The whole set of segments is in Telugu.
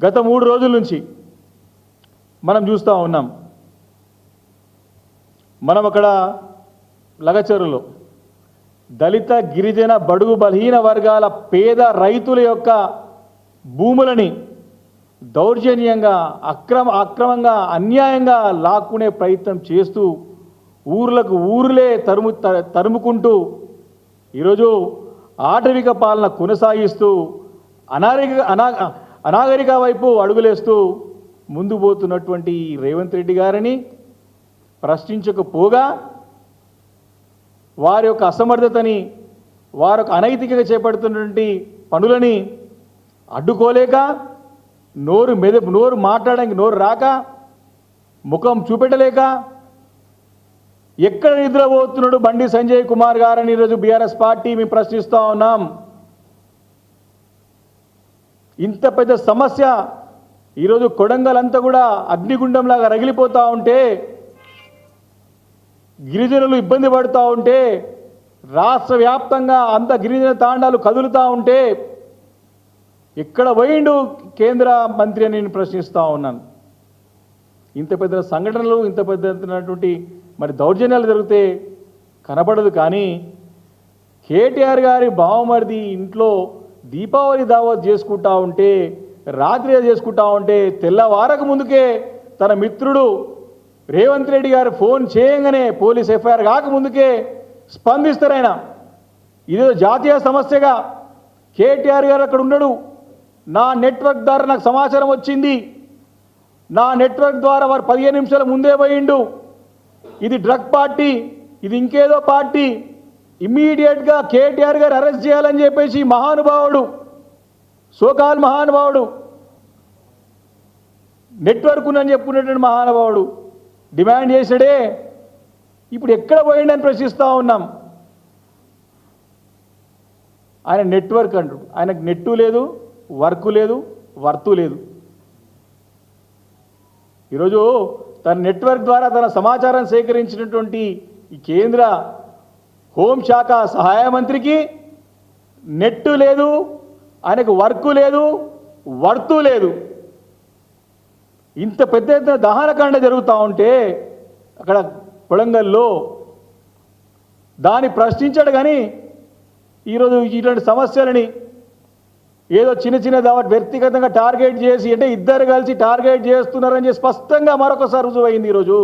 గత మూడు రోజుల నుంచి మనం చూస్తూ ఉన్నాం. మనం అక్కడ లగచరులో దళిత గిరిజన బడుగు బలహీన వర్గాల పేద రైతుల యొక్క భూములని దౌర్జన్యంగా అక్రమ అక్రమంగా అన్యాయంగా లాక్కునే ప్రయత్నం చేస్తూ ఊర్లకు ఊర్లే తరుము త- తరుముకుంటూ ఈరోజు ఆటవిక పాలన కొనసాగిస్తూ అనారోగ్య అనా అనాగరిక వైపు అడుగులేస్తూ ముందు పోతున్నటువంటి రేవంత్ రెడ్డి గారిని ప్రశ్నించకపోగా వారి యొక్క అసమర్థతని వారి యొక్క అనైతికంగా చేపడుతున్నటువంటి పనులని అడ్డుకోలేక నోరు మెద నోరు మాట్లాడడానికి నోరు రాక ముఖం చూపెట్టలేక ఎక్కడ నిద్రపోతున్నాడు బండి సంజయ్ కుమార్ గారని ఈరోజు బీఆర్ఎస్ పార్టీ మేము ప్రశ్నిస్తూ ఉన్నాం. ఇంత పెద్ద సమస్య. ఈరోజు కొడంగల్ అంతా కూడా అగ్నిగుండంలాగా రగిలిపోతూ ఉంటే గిరిజనులు ఇబ్బంది పడుతూ ఉంటే రాష్ట్ర వ్యాప్తంగా అంత గిరిజన తాండాలు కదులుతూ ఉంటే ఎక్కడ పోయిండు కేంద్ర మంత్రి అని నేను ప్రశ్నిస్తూ ఉన్నాను. ఇంత పెద్ద సంఘటనలు ఇంత పెద్దటువంటి మరి దౌర్జన్యాలు జరిగితే కనపడదు కానీ కేటీఆర్ గారి బావమరిది ఇంట్లో దీపావళి దావత్ చేసుకుంటా ఉంటే రాత్రి చేసుకుంటా ఉంటే తెల్లవారక ముందుకే తన మిత్రుడు రేవంత్ రెడ్డి గారు ఫోన్ చేయంగానే పోలీస్ ఎఫ్ఐఆర్ కాకముందుకే స్పందిస్తారాయన ఇదేదో జాతీయ సమస్యగా. కేటీఆర్ గారు అక్కడ ఉండడు నా నెట్వర్క్ ద్వారా నాకు సమాచారం వచ్చింది. నా నెట్వర్క్ ద్వారా వారు పదిహేను నిమిషాల ముందే పోయిండు. ఇది డ్రగ్ పార్టీ ఇది ఇంకేదో పార్టీ. ఇమ్మీడియట్గా కేటీఆర్ గారు అరెస్ట్ చేయాలని చెప్పేసి మహానుభావుడు సోకాల్ మహానుభావుడు నెట్వర్క్ ఉందని చెప్పుకున్నటువంటి మహానుభావుడు డిమాండ్ చేసాడే ఇప్పుడు ఎక్కడ పోయిండని ప్రశ్నిస్తూ ఉన్నాం. ఆయన నెట్వర్క్ అంటాడు ఆయనకు నెట్టు లేదు వర్క్ లేదు వర్తు లేదు. ఈరోజు తన నెట్వర్క్ ద్వారా తన సమాచారం సేకరించినటువంటి ఈ కేంద్ర హోంశాఖ సహాయ మంత్రికి నెట్టు లేదు ఆయనకు వర్క్ లేదు వర్తు లేదు. ఇంత పెద్ద ఎత్తున దహనకాండ జరుగుతూ ఉంటే అక్కడ కొడంగల్లో దాన్ని ప్రశ్నించాడు కానీ ఈరోజు ఇటువంటి సమస్యలని ఏదో చిన్న చిన్న దావట్ వ్యక్తిగతంగా టార్గెట్ చేసి అంటే ఇద్దరు కలిసి టార్గెట్ చేస్తున్నారని చెప్పి స్పష్టంగా మరొకసారి రుజువైంది ఈరోజు.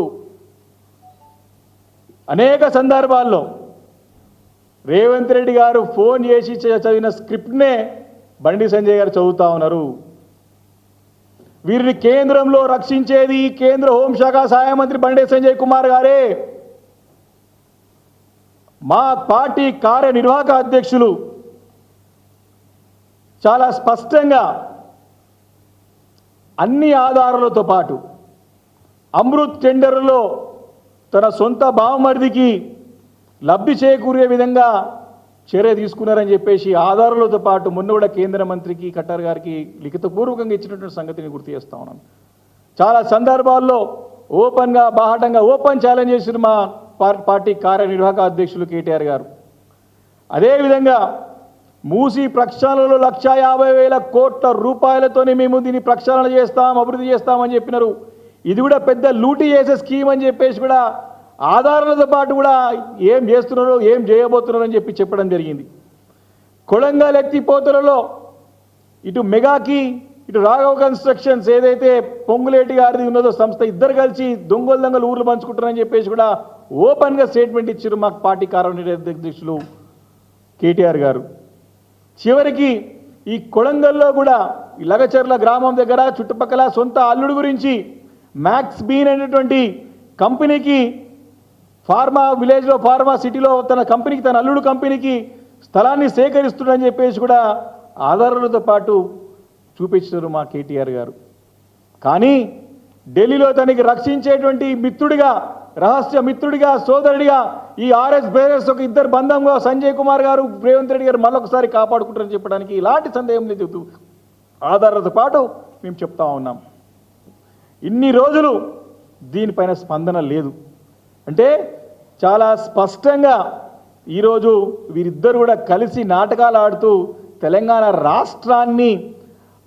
అనేక సందర్భాల్లో రేవంత్ రెడ్డి గారు ఫోన్ చేసి చ- చదివిన స్క్రిప్ట్నే బండి సంజయ్ గారు చదువుతా ఉన్నారు. వీరిని కేంద్రంలో రక్షించేది కేంద్ర హోంశాఖ సహాయ మంత్రి బండి సంజయ్ కుమార్ గారే. మా పార్టీ కార్యనిర్వాహక అధ్యక్షులు చాలా స్పష్టంగా అన్ని ఆధారాలతో పాటు అమృత్ టెండర్లో తన సొంత బావమరిదికి లబ్ధి చేకూరే విధంగా చర్య తీసుకున్నారని చెప్పేసి ఆధారాలతో పాటు మొన్న కూడా కేంద్ర మంత్రికి కట్టర్ గారికి లిఖితపూర్వకంగా ఇచ్చినటువంటి సంగతిని గుర్తు చేస్తా ఉన్నాను. చాలా సందర్భాల్లో ఓపెన్గా బాహటంగా ఓపెన్ ఛాలెంజ్ చేసిన మా పార్టీ కార్యనిర్వాహక అధ్యక్షులు కేటీఆర్ గారు. అదేవిధంగా మూసి ప్రక్షాళనలో లక్ష యాభై వేల కోట్ల రూపాయలతోనే మేము దీన్ని ప్రక్షాళన చేస్తాం అభివృద్ధి చేస్తామని చెప్పినారు. ఇది కూడా పెద్ద లూటీ చేసే స్కీమ్ అని చెప్పేసి కూడా ఆధారాలతో పాటు కూడా ఏం చేస్తున్నారో ఏం చేయబోతున్నారో అని చెప్పి చెప్పడం జరిగింది. కొడంగల్ ఎత్తిపోతులలో ఇటు మెగాకి ఇటు రాఘవ కన్స్ట్రక్షన్స్ ఏదైతే పొంగులేటి గారిది ఉన్నదో సంస్థ ఇద్దరు కలిసి దొంగలు దొంగలు ఊర్లు పంచుకుంటారని చెప్పేసి కూడా ఓపెన్గా స్టేట్మెంట్ ఇచ్చారు మాకు పార్టీ కార్యనిర్వాహక అధ్యక్షులు కేటీఆర్ గారు. చివరికి ఈ కొడంగల్లో కూడా ఈ లగచర్ల గ్రామం దగ్గర చుట్టుపక్కల సొంత అల్లుడు గురించి మ్యాక్స్ బీన్ అనేటువంటి కంపెనీకి ఫార్మా విలేజ్లో ఫార్మా సిటీలో తన కంపెనీకి తన అల్లుడు కంపెనీకి స్థలాన్ని సేకరిస్తుడని చెప్పేసి కూడా ఆధారాలతో పాటు చూపించారు మా కేటీఆర్ గారు. కానీ ఢిల్లీలో తనకి రక్షించేటువంటి మిత్రుడిగా రహస్య మిత్రుడిగా సోదరుడిగా ఈ ఆర్ఎస్ బ్రదర్స్ ఒక ఇద్దరు బంధంగా సంజయ్ కుమార్ గారు రేవంత్ రెడ్డి గారు మళ్ళొకసారి కాపాడుకుంటారని చెప్పడానికి ఇలాంటి సందేహం లేదు. ఆధారాలతో పాటు మేము చెప్తా ఉన్నాం. ఇన్ని రోజులు దీనిపైన స్పందన లేదు. అంటే చాలా స్పష్టంగా ఈరోజు వీరిద్దరు కూడా కలిసి నాటకాలు ఆడుతూ తెలంగాణ రాష్ట్రాన్ని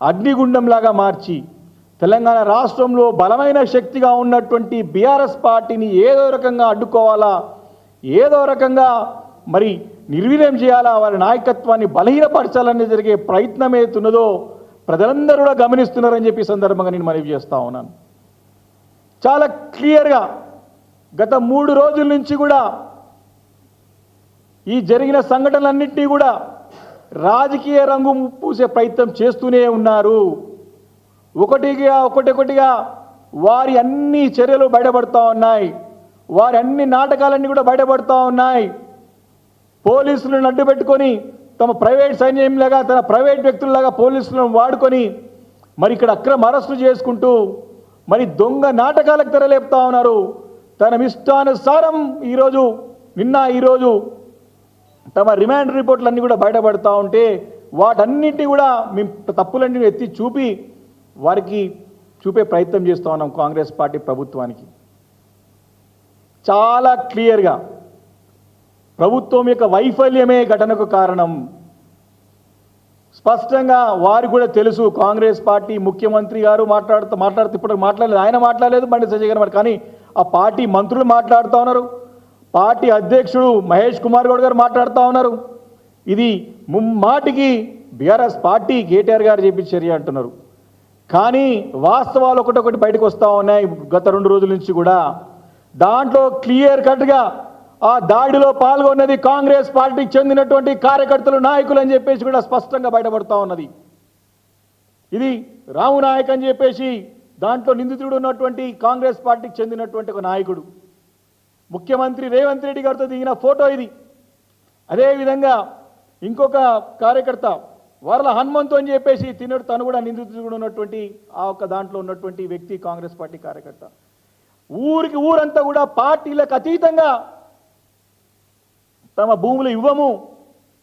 అగ్నిగుండంలాగా మార్చి తెలంగాణ రాష్ట్రంలో బలమైన శక్తిగా ఉన్నటువంటి బీఆర్ఎస్ పార్టీని ఏదో రకంగా అడ్డుకోవాలా ఏదో రకంగా మరి నిర్వీర్యం చేయాలా వారి నాయకత్వాన్ని బలహీనపరచాలని జరిగే ప్రయత్నం ఏతున్నదో ప్రజలందరూ కూడా గమనిస్తున్నారని చెప్పి సందర్భంగా నేను మనవి చేస్తా ఉన్నాను. చాలా క్లియర్గా గత మూడు రోజుల నుంచి కూడా ఈ జరిగిన సంఘటనలన్నింటినీ కూడా రాజకీయ రంగు పూసే ప్రయత్నం చేస్తూనే ఉన్నారు. ఒకటిగా ఒకటొకటిగా వారి అన్ని చర్యలు బయటపడుతూ ఉన్నాయి. వారి అన్ని నాటకాలన్నీ కూడా బయటపడుతూ ఉన్నాయి. పోలీసులను అడ్డు పెట్టుకొని తమ ప్రైవేట్ సైన్యంలాగా తన ప్రైవేట్ వ్యక్తుల్లాగా పోలీసులను వాడుకొని మరి ఇక్కడ అక్రమ అరెస్టులు చేసుకుంటూ మరి దొంగ నాటకాలకు తెరలేపుతా ఉన్నారు. తన ఇష్టానుసారం ఈరోజు నిన్న ఈరోజు తమ రిమాండ్ రిపోర్ట్లన్నీ కూడా బయటపడతా ఉంటే వాటన్నింటి కూడా మేము తప్పులన్నీ ఎత్తి చూపి వారికి చూపే ప్రయత్నం చేస్తూ ఉన్నాం కాంగ్రెస్ పార్టీ ప్రభుత్వానికి. చాలా క్లియర్గా ప్రభుత్వం యొక్క వైఫల్యమే ఘటనకు కారణం. స్పష్టంగా వారు కూడా తెలుసు కాంగ్రెస్ పార్టీ ముఖ్యమంత్రి గారు మాట్లాడుతూ మాట్లాడుతూ ఇప్పుడు మాట్లాడలేదు ఆయన మాట్లాడలేదు బండి సంజయ్ గారు మరి కానీ ఆ పార్టీ మంత్రులు మాట్లాడుతూ ఉన్నారు. పార్టీ అధ్యక్షుడు మహేష్ కుమార్ గౌడ్ గారు మాట్లాడుతూ ఉన్నారు. ఇది ముమ్మాటికి బీఆర్ఎస్ పార్టీ కేటీఆర్ గారు చేపించిన చర్య అంటున్నారు. కానీ వాస్తవాలు ఒకటొకటి బయటకు వస్తూ ఉన్నాయి గత రెండు రోజుల నుంచి కూడా. దాంట్లో క్లియర్ కట్గా ఆ దాడిలో పాల్గొన్నది కాంగ్రెస్ పార్టీకి చెందినటువంటి కార్యకర్తలు నాయకులు అని చెప్పేసి కూడా స్పష్టంగా బయటపడుతూ ఉన్నది. ఇది రాము నాయక్ అని చెప్పేసి దాంట్లో నిందితుడు ఉన్నటువంటి కాంగ్రెస్ పార్టీకి చెందినటువంటి ఒక నాయకుడు. ముఖ్యమంత్రి రేవంత్ రెడ్డి గారితో దిగిన ఫోటో ఇది. అదేవిధంగా ఇంకొక కార్యకర్త వరల హనుమంతు అని చెప్పేసి తినడు తను కూడా నిందితుడు ఉన్నటువంటి ఆ ఒక్క దాంట్లో ఉన్నటువంటి వ్యక్తి కాంగ్రెస్ పార్టీ కార్యకర్త. ఊరికి ఊరంతా కూడా పార్టీలకు అతీతంగా తమ భూములు ఇవ్వము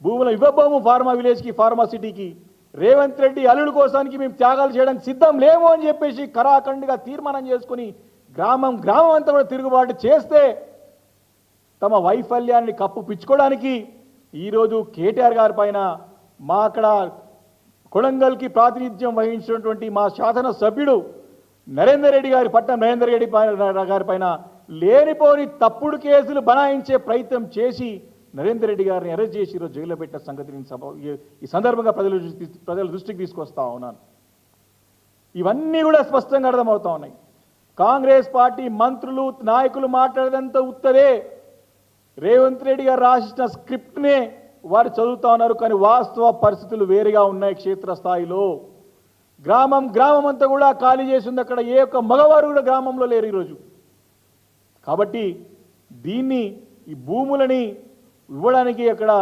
భూములు ఇవ్వబోము ఫార్మా విలేజ్కి ఫార్మా సిటీకి. రేవంత్ రెడ్డి అల్లుడు కోసానికి మేము త్యాగాలు చేయడానికి సిద్ధం లేము అని చెప్పేసి కరాఖండిగా తీర్మానం చేసుకుని గ్రామం గ్రామం అంతా కూడా తిరుగుబాటు చేస్తే తమ వైఫల్యాన్ని కప్పు పిచ్చుకోవడానికి ఈరోజు కేటీఆర్ గారి పైన మా అక్కడ కొడంగల్కి ప్రాతినిధ్యం వహించినటువంటి మా శాసన సభ్యుడు నరేందర్ రెడ్డి గారి పట్నం నరేందర్ రెడ్డి గారి పైన లేనిపోని తప్పుడు కేసులు బనాయించే ప్రయత్నం చేసి నరేందర్ రెడ్డి గారిని అరెస్ట్ చేసి ఈరోజు జైల్లో పెట్టిన సంగతి నేను సభ ఈ- సందర్భంగా ప్రజల ప్రజల దృష్టికి తీసుకొస్తా ఉన్నాను. ఇవన్నీ కూడా స్పష్టంగా అర్థమవుతా ఉన్నాయి. కాంగ్రెస్ పార్టీ మంత్రులు నాయకులు మాట్లాడేదంతా ఉత్తరే. రేవంత్ రెడ్డి గారు రాసిన స్క్రిప్ట్నే వారు చదువుతా ఉన్నారు కానీ వాస్తవ పరిస్థితులు వేరుగా ఉన్నాయి క్షేత్రస్థాయిలో. గ్రామం గ్రామం అంతా కూడా ఖాళీ చేసింది అక్కడ ఏ ఒక్క మగవారు కూడా గ్రామంలో లేరు ఈరోజు. కాబట్టి దీన్ని ఈ భూములని ఇవ్వడానికి అక్కడ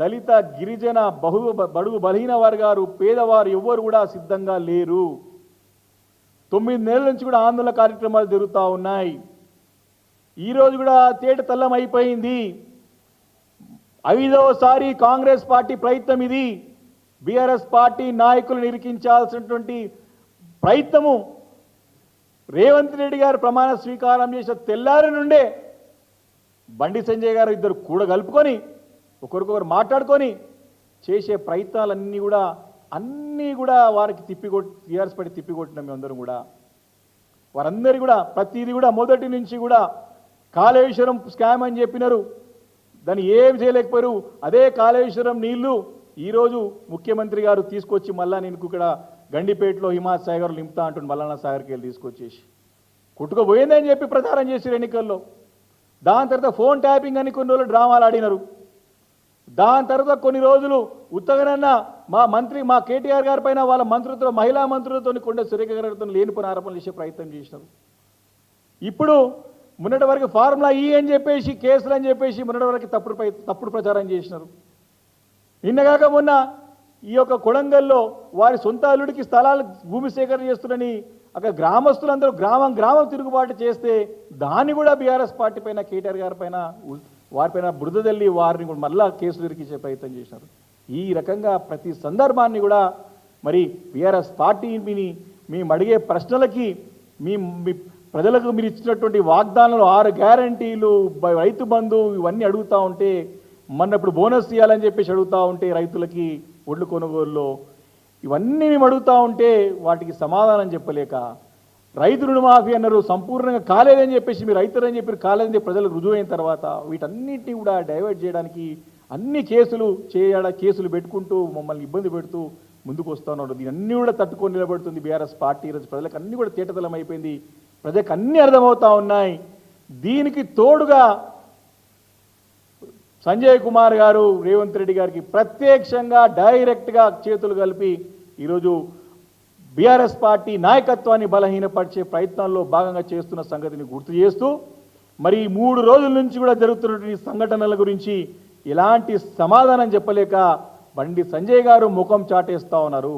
దళిత గిరిజన బహు బడుగు బలహీన వర్గాలు పేదవారు ఎవ్వరు కూడా సిద్ధంగా లేరు. తొమ్మిది నెలల నుంచి కూడా ఆందోళన కార్యక్రమాలు జరుగుతూ ఉన్నాయి. ఈరోజు కూడా తేట తల్లం అయిపోయింది. ఐదవసారి కాంగ్రెస్ పార్టీ ప్రయత్నం ఇది. బీఆర్ఎస్ పార్టీ నాయకులు నిరికించాల్సినటువంటి ప్రయత్నము రేవంత్ రెడ్డి గారు ప్రమాణ స్వీకారం చేసిన తెల్లారి నుండే బండి సంజయ్ గారు ఇద్దరు కూడా కలుపుకొని ఒకరికొకరు మాట్లాడుకొని చేసే ప్రయత్నాలన్నీ కూడా అన్నీ కూడా వారికి తిప్పికొట్టి టీఆర్ఎస్ పడి తిప్పికొట్టిన మేమందరం కూడా. వారందరి కూడా ప్రతిదీ కూడా మొదటి నుంచి కూడా కాళేశ్వరం స్కామ్ అని చెప్పినారు. దాన్ని ఏం చేయలేకపోయారు. అదే కాళేశ్వరం నీళ్ళు ఈరోజు ముఖ్యమంత్రి గారు తీసుకొచ్చి మళ్ళా నేను ఇక్కడ గండిపేటలో హిమాత్ సాగర్ నింపుతా అంటుంది మల్లన్న సాగర్కి వెళ్ళి తీసుకొచ్చేసి. కొట్టుకుపోయిందని చెప్పి ప్రచారం చేశారు ఎన్నికల్లో. దాని తర్వాత ఫోన్ ట్యాపింగ్ అని కొన్ని రోజులు డ్రామాలు ఆడినారు. దాని తర్వాత కొన్ని రోజులు ఉత్తగనన్న మా మంత్రి మా కేటీఆర్ గారి పైన వాళ్ళ మంత్రులతో మహిళా మంత్రులతో కొండ సురేఖ గారితో లేనిపోయిన ఆరోపణలు చేసే ప్రయత్నం చేసినారు ఇప్పుడు మొన్నటి వరకు ఫార్ములా ఈ అని చెప్పేసి కేసులు అని చెప్పేసి మొన్నటి వరకు తప్పుడు తప్పుడు ప్రచారం చేసినారు. నిన్నగాక మొన్న ఈ యొక్క కొడంగల్లో వారి సొంత అల్లుడికి స్థలాలు భూమి సేకరణ చేస్తున్నారని అక్కడ గ్రామస్తులందరూ గ్రామం గ్రామం తిరుగుబాటు చేస్తే దాన్ని కూడా బీఆర్ఎస్ పార్టీ పైన కేటీఆర్ గారి పైన వారిపైన బురద తల్లి వారిని కూడా మళ్ళా కేసులు ఇరికించే ప్రయత్నం చేశారు. ఈ రకంగా ప్రతి సందర్భాన్ని కూడా మరి బీఆర్ఎస్ పార్టీని మేము అడిగే ప్రశ్నలకి మీ మీ ప్రజలకు మీరు ఇచ్చినటువంటి వాగ్దానాలు ఆరు గ్యారంటీలు రైతు బంధు ఇవన్నీ అడుగుతూ ఉంటే మన ఇప్పుడు బోనస్ ఇవ్వాలని చెప్పేసి అడుగుతూ ఉంటే రైతులకి ఒడ్లు కొనుగోలులో ఇవన్నీ మేము అడుగుతా ఉంటే వాటికి సమాధానం చెప్పలేక రైతు రుణమాఫీ అన్నారు సంపూర్ణంగా కాలేదని చెప్పేసి మీరు రైతులని చెప్పి కాలేదని చెప్పి ప్రజలకు రుజువైన తర్వాత వీటన్నిటిని కూడా డైవర్ట్ చేయడానికి అన్ని కేసులు చేయడ కేసులు పెట్టుకుంటూ మమ్మల్ని ఇబ్బంది పెడుతూ ముందుకు వస్తూ ఉన్నారు దీన్ని కూడా తట్టుకొని నిలబడుతుంది బీఆర్ఎస్ పార్టీ ఈరోజు. ప్రజలకు అన్ని కూడా తేటతలం అయిపోయింది. ప్రజలకు అన్నీ అర్థమవుతా ఉన్నాయి. దీనికి తోడుగా సంజయ్ కుమార్ గారు రేవంత్ రెడ్డి గారికి ప్రత్యక్షంగా డైరెక్ట్గా చేతులు కలిపి ఈరోజు బీఆర్ఎస్ పార్టీ నాయకత్వాన్ని బలహీనపరిచే ప్రయత్నాల్లో భాగంగా చేస్తున్న సంగతిని గుర్తు చేస్తూ మరి మూడు రోజుల నుంచి కూడా జరుగుతున్నటువంటి సంఘటనల గురించి ఎలాంటి సమాధానం చెప్పలేక బండి సంజయ్ గారు ముఖం చాటేస్తూ ఉన్నారు.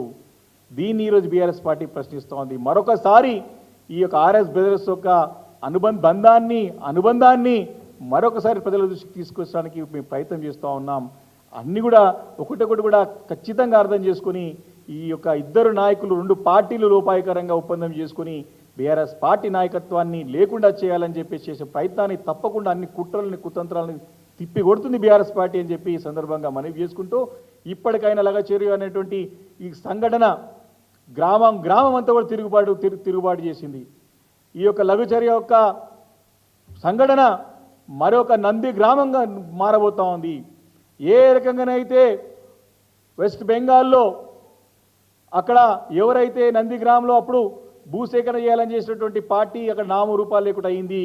దీన్ని ఈరోజు బీఆర్ఎస్ పార్టీ ప్రశ్నిస్తూ ఉంది. మరొకసారి ఈ యొక్క ఆర్ఎస్ బ్రదర్స్ యొక్క అనుబంధ బంధాన్ని అనుబంధాన్ని మరొకసారి ప్రజల దృష్టికి తీసుకొచ్చడానికి మేము ప్రయత్నం చేస్తూ ఉన్నాం. అన్నీ కూడా ఒకటొకటి కూడా ఖచ్చితంగా అర్థం చేసుకొని ఈ యొక్క ఇద్దరు నాయకులు రెండు పార్టీలు లోపాయకరంగా ఒప్పందం చేసుకొని బీఆర్ఎస్ పార్టీ నాయకత్వాన్ని లేకుండా చేయాలని చెప్పి చేసే ప్రయత్నాన్ని తప్పకుండా అన్ని కుట్రలని కుతంత్రాలని తిప్పి కొడుతుంది బీఆర్ఎస్ పార్టీ అని చెప్పి ఈ సందర్భంగా మనవి చేసుకుంటూ ఇప్పటికైనా లగచేరు అనేటువంటి ఈ సంఘటన గ్రామం గ్రామం అంతా కూడా తిరుగుబాటు తిరుగుబాటు చేసింది. ఈ యొక్క లఘుచర్య యొక్క సంఘటన మరొక నంది గ్రామంగా మారబోతా ఉంది. ఏ రకంగానైతే వెస్ట్ బెంగాల్లో అక్కడ ఎవరైతే నందిగ్రామ్లో అప్పుడు భూసేకరణ చేయాలని చేసినటువంటి పార్టీ అక్కడ నామరూపాలు లేకుండా అయింది.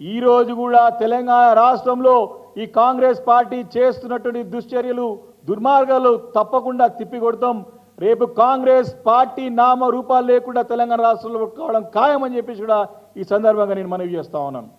ఈరోజు కూడా తెలంగాణ రాష్ట్రంలో ఈ కాంగ్రెస్ పార్టీ చేస్తున్నటువంటి దుశ్చర్యలు దుర్మార్గాలు తప్పకుండా తిప్పికొడతాం. రేపు కాంగ్రెస్ పార్టీ నామ రూపాలు లేకుండా తెలంగాణ రాష్ట్రంలో కావడం ఖాయమని చెప్పేసి కూడా ఈ సందర్భంగా నేను మనవి చేస్తా ఉన్నాను.